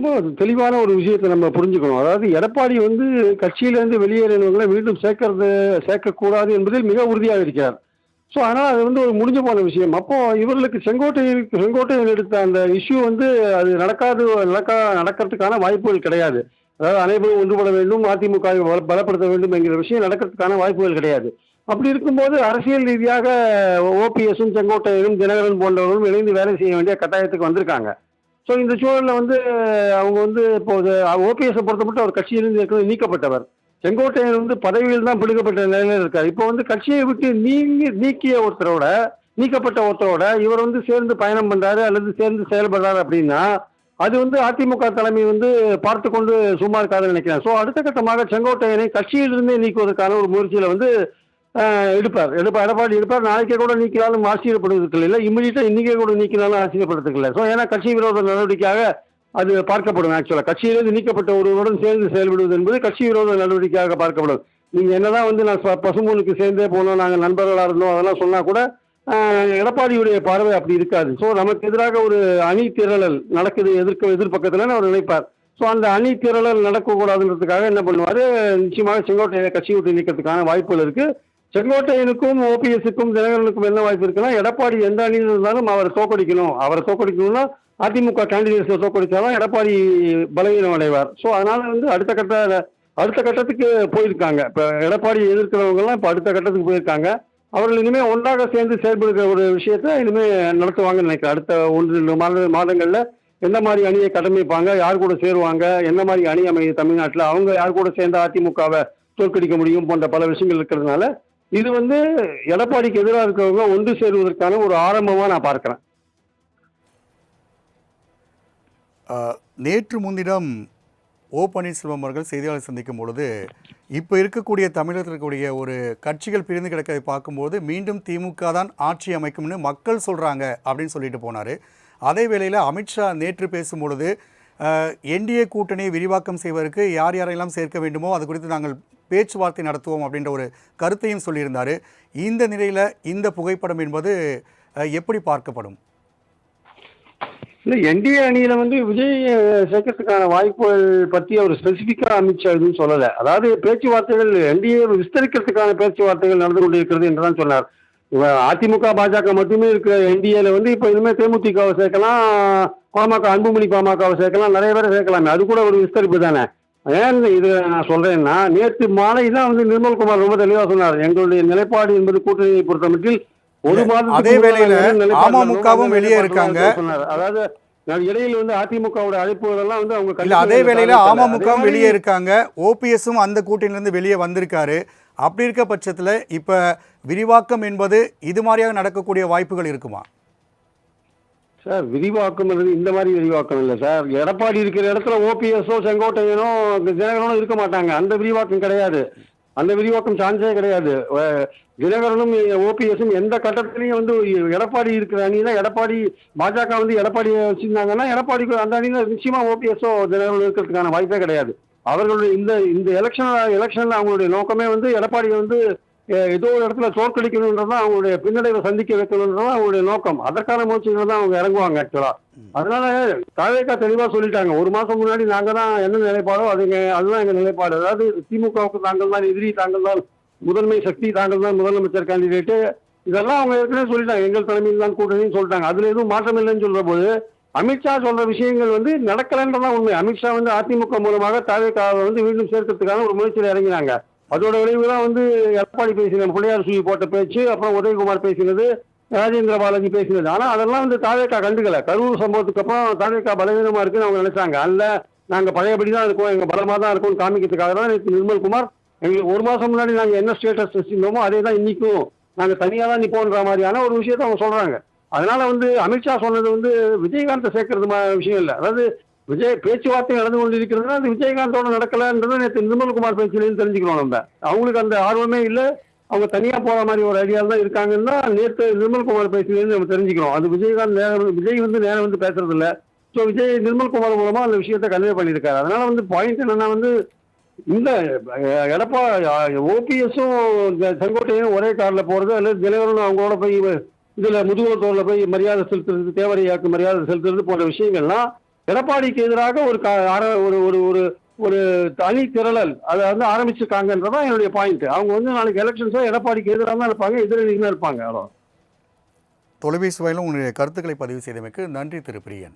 ரொம்ப தெளிவான ஒரு விஷயத்தை நம்ம புரிஞ்சுக்கணும். அதாவது எடப்பாடி வந்து கட்சியிலேருந்து வெளியேறினவங்களை மீண்டும் சேர்க்கறது சேர்க்கக்கூடாது என்பதில் மிக உறுதியாக இருக்கிறார். ஸோ ஆனால் அது வந்து ஒரு முடிஞ்சு போன விஷயம். அப்போ இவர்களுக்கு செங்கோட்டையன் செங்கோட்டையன் எடுத்த அந்த இஷ்யூ வந்து அது நடக்காது நடக்கா நடக்கிறதுக்கான வாய்ப்புகள் கிடையாது. அதாவது அனைவரும் ஒன்றுபட வேண்டும் அதிமுக பலப்படுத்த வேண்டும் என்கிற விஷயம் நடக்கிறதுக்கான வாய்ப்புகள் கிடையாது. அப்படி இருக்கும்போது அரசியல் ரீதியாக ஓபிஎஸும் செங்கோட்டையனும் தினகரன் போன்றவர்களும் இணைந்து வேலை செய்ய வேண்டிய கட்டாயத்துக்கு வந்திருக்காங்க. ஸோ இந்த சூழலில் வந்து அவங்க வந்து இப்போது ஓபிஎஸ்ஸை பொறுத்த மட்டும் அவர் கட்சியிலிருந்து ஏற்கனவே நீக்கப்பட்டவர். செங்கோட்டையன் வந்து பதவியில் தான் பிடிக்கப்பட்ட நிலையில் இருக்கார். இப்போ வந்து கட்சியை விட்டு நீங்கி நீக்கிய ஒருத்தரோட நீக்கப்பட்ட ஒருத்தரோட இவர் வந்து சேர்ந்து பயணம் பண்ணுறாரு அல்லது சேர்ந்து செயல்படுறாரு அப்படின்னா அது வந்து அதிமுக தலைமை வந்து பார்த்து கொண்டு சும்மா இருக்காதுன்னு நினைக்கிறேன். ஸோ அடுத்த கட்டமாக செங்கோட்டையனை கட்சியிலிருந்தே நீக்குவதற்கான ஒரு முயற்சியில் வந்து எடுப்பார். எடுப்பார் எடப்பாடி எடுப்பார் நாளைக்கே கூட நீக்கினாலும் ஆச்சரியப்படுவதற்கு இல்லை. இம்மிடியட்டாக இன்றைக்கே கூட நீக்கினாலும் ஆச்சரியப்படுறதுக்கு இல்லை. ஸோ ஏன்னா கட்சி விரோத நடவடிக்கையாக அது பார்க்கப்படும் ஆக்சுவலாக கட்சியிலிருந்து நீக்கப்பட்ட ஒருவருடன் சேர்ந்து செயல்படுவது என்பது கட்சி விரோத நடவடிக்கையாக பார்க்கப்படும். நீங்கள் என்னதான் வந்து நான் ப- சேர்ந்தே போனோம் நாங்கள் நண்பர்களாக இருந்தோம் அதெல்லாம் சொன்னால் கூட எடப்பாடியுடைய பார்வை அப்படி இருக்காது. ஸோ நமக்கு எதிராக ஒரு அணி திரளல் நடக்குது எதிர்க்க எதிர்பக்கத்தில் அவர் நினைப்பார். ஸோ அந்த அணி திரளல் நடக்கக்கூடாதுன்றதுக்காக என்ன பண்ணுவார்? நிச்சயமாக செங்கோட்டையை கட்சி விட்டு நீக்கிறதுக்கான வாய்ப்புகள் இருக்குது செங்கோட்டையனுக்கும் ஓபிஎஸ்க்கும் தினகரனுக்கும் என்ன வாய்ப்பு இருக்குன்னா எடப்பாடி எந்த அணியில் இருந்தாலும் அவரை தோக்கடிக்கணும். அவரை தோக்கடிக்கணும்னா அதிமுக கேண்டிடேட்ஸை தோக்கடிச்சாதான் எடப்பாடி பலவீனம் அடைவார். ஸோ அதனால வந்து அடுத்த கட்ட அடுத்த கட்டத்துக்கு போயிருக்காங்க. இப்போ எடப்பாடி எதிர்க்கிறவங்கலாம் இப்போ அடுத்த கட்டத்துக்கு போயிருக்காங்க. அவர்கள் இனிமேல் ஒன்றாக சேர்ந்து செயல்படுகிற ஒரு விஷயத்தை இனிமேல் நடத்துவாங்கன்னு நினைக்கிறேன். அடுத்த ஒன்று ரெண்டு மாத மாதங்களில் எந்த மாதிரி அணியை கடமைப்பாங்க யார் கூட சேருவாங்க என்ன மாதிரி அணி அமையுது தமிழ்நாட்டில் அவங்க யார் கூட சேர்ந்து அதிமுகவை தோற்கடிக்க முடியும் போன்ற பல விஷயங்கள் இருக்கிறதுனால இது வந்து எடப்பாடிக்கு எதிராக இருக்கிறவங்க ஒன்று சேருவதற்கான ஒரு ஆரம்பமா நான் பார்க்குறேன். நேற்று முன்தினம் ஓ பன்னீர்செல்வம் அவர்கள் செய்தியாளர் சந்திக்கும் பொழுது இப்போ இருக்கக்கூடிய தமிழகத்தில் இருக்கக்கூடிய ஒரு கட்சிகள் பிரிந்து கிடக்கிறதை பார்க்கும்போது மீண்டும் திமுக தான் ஆட்சி அமைக்கும்னு மக்கள் சொல்கிறாங்க அப்படின்னு சொல்லிட்டு போனார். அதே வேளையில் அமித்ஷா நேற்று பேசும்பொழுது என்டிஏ கூட்டணியை விரிவாக்கம் செய்வதற்கு யார் யாரெல்லாம் சேர்க்க வேண்டுமோ அது குறித்து நாங்கள் பேச்சுவார்த்தை நடத்துவோம் அப்படின்ற ஒரு கருத்தையும் சொல்லியிருந்தார். இந்த நிலையில் இந்த புகைப்படம் என்பது எப்படி பார்க்கப்படும்? இல்லை என்டிஏ அணியில் வந்து விஜய் சேர்க்கறதுக்கான வாய்ப்புகள் பற்றி அவர் ஸ்பெசிஃபிக்காக அமித்ஷா எதுவும் சொல்லலை. அதாவது பேச்சுவார்த்தைகள் என்டிஏ விஸ்தரிக்கிறதுக்கான பேச்சுவார்த்தைகள் நடந்து கொண்டிருக்கிறது என்று தான் சொன்னார். அதிமுக பாஜக மட்டுமே இருக்கிற என்டிஏல வந்து இப்போ இனிமேல் தேமுதிகவை சேர்க்கலாம் பாமக அன்புமணி பாமகவை சேர்க்கலாம் நிறைய பேரை சேர்க்கலாமே. அது கூட ஒரு விஸ்தரிப்பு தானே? ஏன் இது நான் சொல்றேன்னா நேற்று மாலை தான் வந்து நிர்மல்குமார் ரொம்ப தெளிவாக சொன்னார். எங்களுடைய நிலைப்பாடு என்பது கூட்டணியை பொறுத்தமட்டில் ஒரு மாதத்துக்கு அதே வேளையில அமமுகவும் வெளியே இருக்காங்க. அதாவது இடையில வந்து அதிமுகவோட அழைப்புகளெல்லாம் வந்து அவங்க இல்ல அதே வேளையில. அமமுகவும் வெளியே இருக்காங்க. ஓபிஎஸும் அந்த கூட்டணியிலிருந்து வெளியே வந்திருக்காரு. அப்படி இருக்க பட்சத்துல இப்ப விரிவாக்கம் என்பது இது மாதிரியாக நடக்கக்கூடிய வாய்ப்புகள் இருக்குமா? சார் விரிவாக்கம் இந்த மாதிரி விரிவாக்கம் இல்லை சார். எடப்பாடி இருக்கிற இடத்துல ஓபிஎஸ்ஸோ செங்கோட்டையனோ தினகரனும் இருக்க மாட்டாங்க. அந்த விரிவாக்கம் கிடையாது. அந்த விரிவாக்கம் சான்ஸே கிடையாது. தினகரனும் ஓபிஎஸும் எந்த கட்டத்துலையும் வந்து எடப்பாடி இருக்கிற அணினா எடப்பாடி பாஜக வந்து எடப்பாடியை வச்சுருந்தாங்கன்னா எடப்பாடிக்கு அந்த அணியில் நிச்சயமாக ஓபிஎஸ்ஸோ தினகரன் இருக்கிறதுக்கான வாய்ப்பே கிடையாது. அவர்களுடைய இந்த இந்த எலெக்ஷன் எலெக்ஷனில் அவங்களுடைய நோக்கமே வந்து எடப்பாடியை வந்து ஏதோ ஒரு இடத்துல தோற்கடிக்கணுன்றதான் அவங்களுடைய பின்னடைவை சந்திக்க வைக்கணுன்றது தான் அவங்களுடைய நோக்கம். அதற்கான முயற்சிகள் தான் அவங்க இறங்குவாங்க ஆக்சுவலாக அதனால தாவேக்கா தெளிவாக சொல்லிட்டாங்க. ஒரு மாதம் முன்னாடி நாங்கள் தான் என்ன நிலைப்பாடோ அதுங்க அதுதான் எங்கள் நிலைப்பாடு. அதாவது திமுகவுக்கு தாங்கள் தான் எதிரி தாங்கள் தான் முதன்மை சக்தி தாங்கள் தான் முதலமைச்சர் கேண்டிடேட்டு இதெல்லாம் அவங்க ஏற்கனவே சொல்லிட்டாங்க. எங்கள் தலைமையில் தான் கூட்டணின்னு சொல்லிட்டாங்க. அதில் எதுவும் மாற்றம் இல்லைன்னு சொல்கிற போது அமித்ஷா சொல்ற விஷயங்கள் வந்து நடக்கலைன்றதான் உண்மை. அமித்ஷா வந்து அதிமுக மூலமாக தாவேக்காவை வந்து மீண்டும் சேர்க்கறதுக்கான ஒரு முயற்சியில் இறங்கினாங்க. அதோட விளைவு தான் வந்து எடப்பாடி பேசின பிள்ளையார் சுழி போட்ட பேச்சு அப்புறம் உதயகுமார் பேசினது ராஜேந்திர பாலாஜி பேசினது. ஆனால் அதெல்லாம் வந்து தாவேக்கா கண்டுக்கல. கரூர் சம்பவத்துக்கு அப்புறம் தாவேக்கா பலவீனமாக இருக்குன்னு அவங்க நினைச்சாங்க. அல்ல நாங்கள் பழையபடி தான் இருக்கோம். எங்கள் பலமாக தான் இருக்கோம்னு காமிக்கிறதுக்காக தான் நேற்று நிர்மல்குமார் எங்களுக்கு ஒரு மாதம் முன்னாடி நாங்கள் என்ன ஸ்டேட்டஸ் வச்சுருந்தோமோ அதே தான் இன்றைக்கும் நாங்கள் தனியாக தான் நிற்போன்ற மாதிரியான ஒரு விஷயத்தை அவங்க சொல்கிறாங்க அதனால் வந்து அமித்ஷா சொன்னது வந்து விஜயகாந்தை சேர்க்கறது மா- விஷயம் இல்லை. அதாவது விஜய் பேச்சுவார்த்தை நடந்து கொண்டிருக்கிறதுனா அது விஜயகாந்தோட நடக்கலன்றது நேற்று நிர்மல்குமார் பேச்சிலேருந்து தெரிஞ்சுக்கணும் நம்ம. அவங்களுக்கு அந்த ஆர்வமே இல்லை. அவங்க தனியாக போகிற மாதிரி ஒரு ஐடியாவில் தான் இருக்காங்கன்னா தான் நேற்று நிர்மல்குமார் பேச்சிலேருந்து நம்ம தெரிஞ்சுக்கிறோம். அது விஜயகாந்த் நேரம் விஜய் வந்து நேரம் வந்து பேசுறதில்ல. ஸோ விஜய் நிர்மல்குமார் மூலமாக அந்த விஷயத்தை கன்வே பண்ணியிருக்காரு. அதனால வந்து பாயிண்ட் என்னன்னா வந்து இந்த எடப்பா ஓபிஎஸும் செங்கோட்டையும் ஒரே காரில் போகிறது அல்லது தலைவரும் அவங்களோட போய் இதில் முதுகுளத்தூர்ல போய் மரியாதை செலுத்துறது தேவரையாக்கு மரியாதை செலுத்துறது போன்ற விஷயங்கள்லாம் எடப்பாடிக்கு எதிராக ஒரு க- ஒரு ஒரு ஒரு ஒரு தனி திரளல். அதை வந்து ஆரம்பிச்சிருக்காங்கன்றதான் என்னுடைய பாயிண்ட் அவங்க வந்து நாளைக்கு எலெக்ஷன்ஸோ எடப்பாடிக்கு எதிராக தான் இருப்பாங்க எதிரணிக்கு தான் இருப்பாங்க அவ்வளோ தொலைபேசி வாயிலும் உங்களுடைய கருத்துக்களை பதிவு செய்தமைக்கு நன்றி திரு பிரியன்.